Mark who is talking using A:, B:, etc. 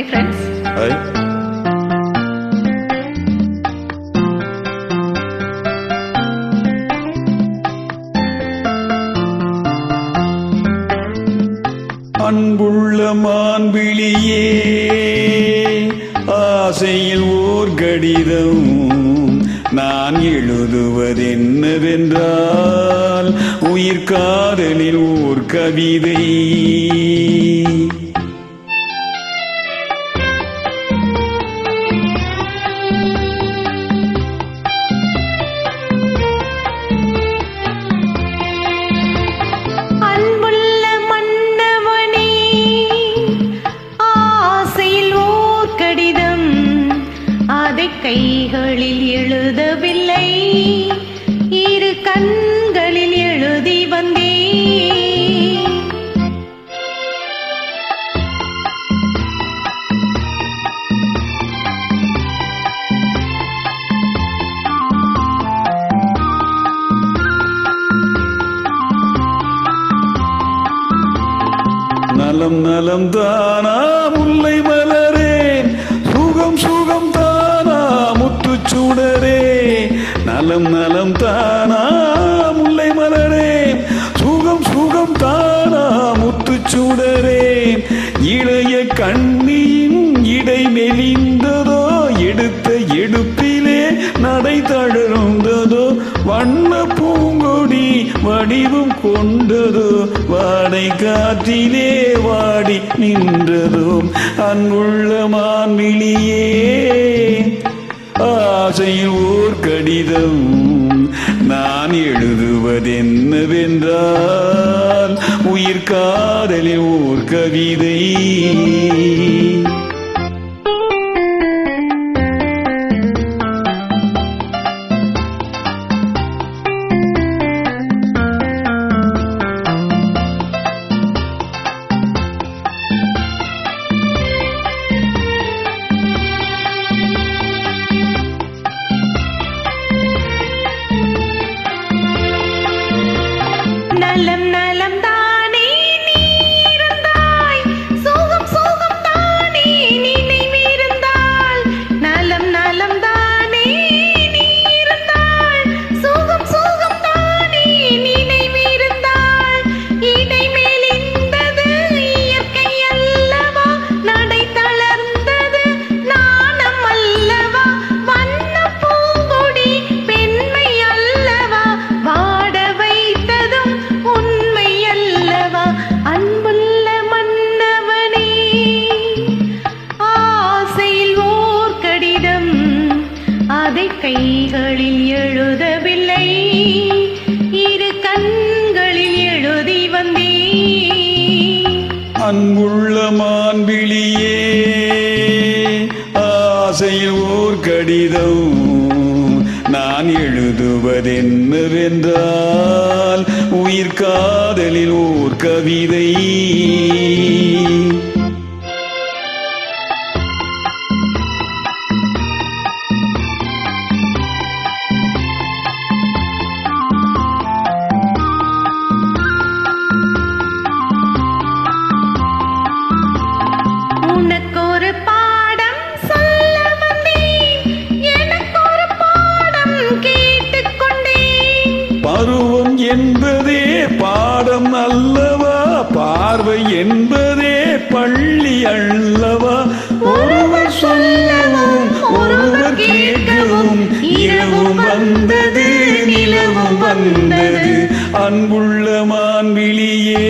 A: Hi friends
B: hi அன்புள்ள மான்விழியே ஆசையில் ஓர் கடிதம். நான் எழுதுவதென்னவென்றால் உயிர் காதலில் ஓர் கவிதை.
A: கைகளில் எழுதவில்லை. இரு கண்களில் எழுதி வந்தே
B: நலம் நலம் தானா முல்லை நலம் நலம் தானா முல்லை மலரே சுகம் சுகம் தானா முத்து சுடரே இளைய கண்ணியின் இடை மெலிந்ததோ எடுத்த எடுப்பிலே நடை தளர்ந்ததோ வண்ண பூங்கொடி வடிவும் கொண்டதோ வாடை காற்றிலே வாடி நின்றதோ அன்புள்ள மான்விழியே கடிதம் நான் எழுதுவதென்னவென்றால் உயிர் காதலில் ஓர் கவிதை.
A: அதை கைகளில் எழுதவில்லை. இரு கண்களில் எழுதி வந்தே
B: அன்புள்ள மான்விழியே ஆசையில் ஓர் கடிதம் நான் எழுதுவதென்னவென்றால் உயிர் காதலில் ஓர் கவிதை.
A: பாடம்
B: அல்லவா பார்வை என்பதே பள்ளி அல்லவா? ஒருவர் சொல்லவும் ஒருவர் கேட்கவும் இரவும் வந்தது நிலவும் வந்தது. அன்புள்ள மான்விழியே